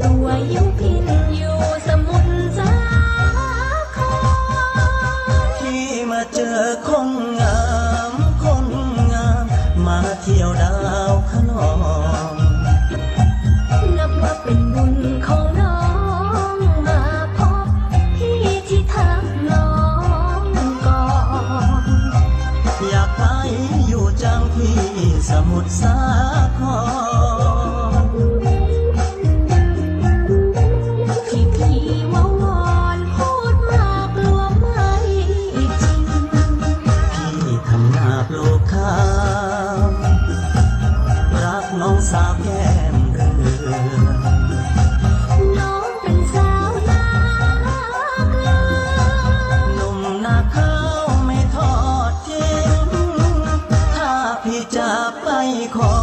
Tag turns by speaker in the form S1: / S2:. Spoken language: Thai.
S1: ตัวยุพินอยู่สมุทรสาคร
S2: ที่มาเจอคนงามคนงาม มาเที่ยวดาวขนอง
S1: นับว่าเป็นบุญของน้องมาพบพี่ที่ทางน้องก่อน
S2: อยากไปอยู่จังพี่สมุทรสาคร ปลูกข้าวรักน้องสาวแก้มเรือ
S1: น้องเป็นสาวนาเกลือ
S2: หนุ่มนาข้าวไม่ทอดทิ้งถ้าพี่จะไปขอ